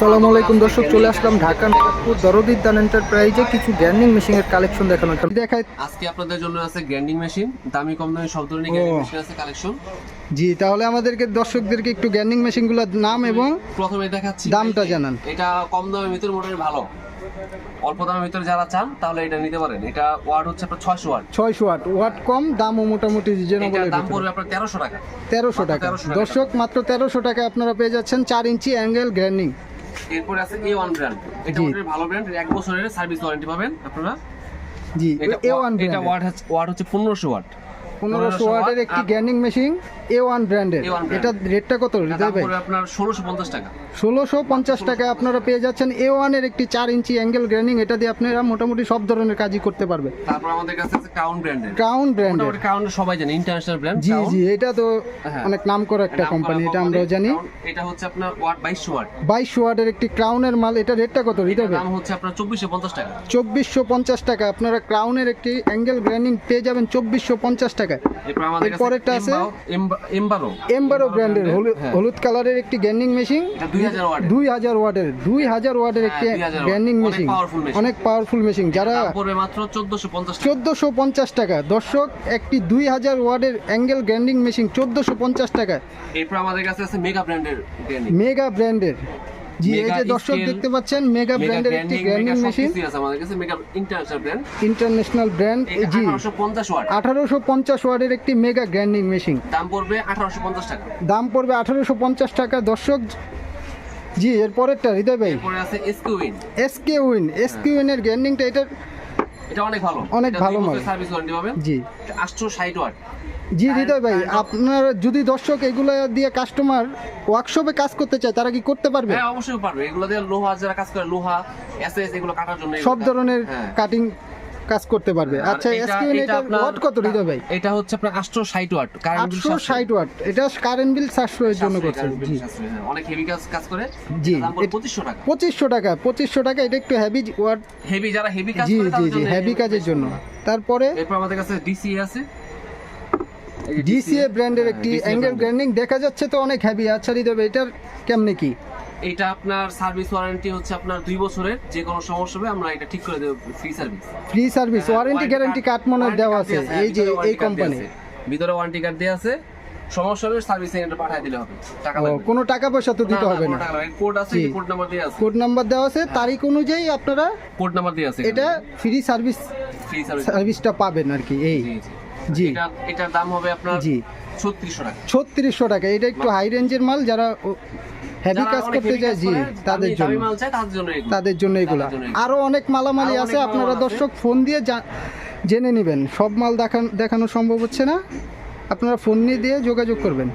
আসসালামু আলাইকুম দর্শক চলে আসলাম ঢাকা নাগপুর দরদিদ্দান এন্টারপ্রাইজে কিছু গ্যান্ডিং মেশিনের কালেকশন দেখানোর জন্য। দেখায় আজকে আপনাদের জন্য আছে গ্র্যান্ডিং মেশিন দামি কম দামি সব ধরনের গ্র্যান্ডিং মেশিন আছে কালেকশন। জি তাহলে আমাদেরকে দর্শকদেরকে একটু গ্যান্ডিং মেশিনগুলোর নাম এবং প্রথমে দেখাচ্ছি দামটা জানান। এটা কম দামের ভিতরে মোটামুটি ভালো। অল্প দামের ভিতরে যারা চান তাহলে এটা নিতে পারেন। এটা ওয়াট হচ্ছে আপনার ছয়শো ওয়াট। ছয়শো ওয়াট। ওয়াট কম দামও মোটামুটি রিজনেবল দাম পড়বে আপনার তেরোশো টাকা। তেরোশো টাকা। 1300 টাকা। দর্শক মাত্র তেরোশো টাকা আপনারা পেয়ে যাচ্ছেন চার ইঞ্চি অ্যাঙ্গেল গ্যান্ডিং। এরপরে আছে এ ওয়ান ব্র্যান্ড এটা। মোটামুটি ভালো ব্র্যান্ড এক বছরের সার্ভিস ওয়ারেন্টি পাবেন আপনারা। জি এটা এ ওয়ান এটা ওয়াট হচ্ছে পনেরোশো ওয়াট পনেরোশো ওয়াটের একটি গ্যান্ডিং মেশিন এ ওয়ান ব্র্যান্ডের এটা রেটটা কত ভাই আপনার ষোলোশো পঞ্চাশ টাকা। ষোলোশো পঞ্চাশ টাকা আপনারা পেয়ে যাচ্ছেন। এ ওয়ানের একটি চার ইঞ্চি অ্যাঙ্গেল গ্র্যান্ডিং এটা দিয়ে আপনারা মোটামুটি সব ধরনের কাজই করতে পারবে তারপর আমাদের কাছে আছে কাউন ব্র্যান্ডের ক্রাউন ব্র্যান্ডের কাউন সবাই জানে ইন্টারন্যাশনাল ব্র্যান্ড জি জি এটা তো হ্যাঁ। অনেক নাম করা একটা কোম্পানি এটা আমরাও জানি। এটা হচ্ছে আপনার ওয়াট বাইশশো ওয়াট। বাইশ ওয়াটের একটি ক্রাউনের মাল এটা রেটটা কত ভাই দাম হচ্ছে আপনার চব্বিশশো পঞ্চাশ টাকা। চব্বিশশো পঞ্চাশ টাকা। আপনারা ক্রাউনের একটি অ্যাঙ্গেল গ্র্যান্ডিং পেয়ে যাবেন চব্বিশশো পঞ্চাশ টাকায় এরপরেরটা আছে এমবারো এমবারো ব্র্যান্ডের হলুদ হ্যাঁ। কালারের একটি গ্যান্ডিং মেশিন দুই হাজার ওয়াটের। দুই হাজার ওয়াটের একটি হ্যাঁ, 2000 watt। গ্যান্ডিং মেশিন অনেক পাওয়ারফুল মেশিন যারা মাত্র চোদ্দশো পঞ্চাশ টাকা। দর্শক একটি দুই হাজার ওয়াটের অ্যাঙ্গেল গ্র্যান্ডিং মেশিন চোদ্দোশো পঞ্চাশ টাকা এরপর আমাদের কাছে আছে মেগা ব্র্যান্ডের মেগা ব্র্যান্ডের জি এই যে দর্শক দেখতে পাচ্ছেন মেগা মেগা ব্র্যান্ডের একটি গ্র্যান্ডিং গ্র্যান্ডিং মেশিন আমাদের কাছে mega international brand international brand জি। আঠারোশো পঞ্চাশ ওয়াট। আঠারোশো পঞ্চাশ ওয়াটের একটি মেগা গ্র্যান্ডিং মেশিন দাম পড়বে আঠারোশো পঞ্চাশ টাকা। দাম পড়বে টাকা দর্শক। জি এর পরেরটা হৃদয় ভাই। এরপরে আছে SK Win SK Win SK উইনের গ্র্যান্ডিংটা এটার এটা অনেক ভালো। অনেক ভালো মাল। সার্ভিস ওয়ারেন্টি পাবেন। জি। ওয়াট। জি হৃদয় ভাই আপনার যদি দর্শক এগুলো দিয়ে কাস্টমার ওয়ার্কশপে কাজ করতে চায় তারা কি করতে পারবে? হ্যাঁ অবশ্যই পারবে। এগুলো দিয়ে লোহা যারা কাজ করে লোহা এসএস এগুলো কাটার জন্য সব ধরনের হ্যাঁ। কাটিং কাজ করতে পারবে। আচ্ছা এটা- এটা ওয়াট কত হৃদয় ভাই? এটা হচ্ছে আপনার আটশো ষাট ওয়াট কারেন্ট বিল আটশো ষাট ওয়াট। এটা কারেন্ট বিল সাশ্রয়ের জন্য করছে জি। হ্যাঁ, অনেক হেভি কাজ কাজ করে। জি, দাম পড়বে এটা- পঁচিশশো টাকা। পঁচিশশো টাকা পঁচিশশো টাকা এটা একটু হ্যাভি ওয়াট। হেভি যারা হেভি কাজ করে জি তাদের জি জন্য হ্যাভি কাজের জন্য। তারপরে? এরপর আমাদের কাছে ডিসি আছে। ডিসিএ ব্র্যান্ডের একটি অ্যাঙ্গেল গ্র্যান্ডিং দেখা যাচ্ছে তো অনেক হ্যাভি আচ্ছা ভাই এটার কেমনে কি? এটা আপনার সার্ভিস ওয়ারেন্টি হচ্ছে আপনার দুই বছরের যে কোনো সমস্যা হবে আমরা এটা ঠিক করে দেবো free service free service warranty guarantee card মনে দেওয়া আছে এই যে এই কোম্পানি ভিতরে ওয়ারেন্টি কার্ড দেওয়া আছে সমস্যা হলে সার্ভিস সেন্টারে পাঠিয়ে দিলে হবে টাকা লাগবে। কোনো টাকা পয়সা তো দিতে হবে না। কোড আছে কোড নাম্বার দিয়ে আছে। কোড নাম্বার দেওয়া আছে তারিখ অনুযায়ী আপনারা কোড নাম্বার দিয়ে আছে এটা ফ্রি সার্ভিস ফ্রি সার্ভিস সার্ভিসটা পাবেন আর কি এই। জি। এটার দাম হবে আপনার জি। ছত্রিশশো টাকা। ছত্রিশশো টাকা। এটা একটু হাই রেঞ্জের মাল যারা হ্যাভি কাজ করতে চায় জি তাদের জন্য। তাদের জন্য এগুলো। তাদের জন্য এগুলো। তাদের জন্য এগুলো। আরও অনেক মালামালি আছে আপনারা দর্শক ফোন দিয়ে জেনে নেবেন। সব মাল দেখান দেখানো সম্ভব হচ্ছে না। আপনারা ফোন নিয়ে দিয়ে যোগাযোগ করবেন।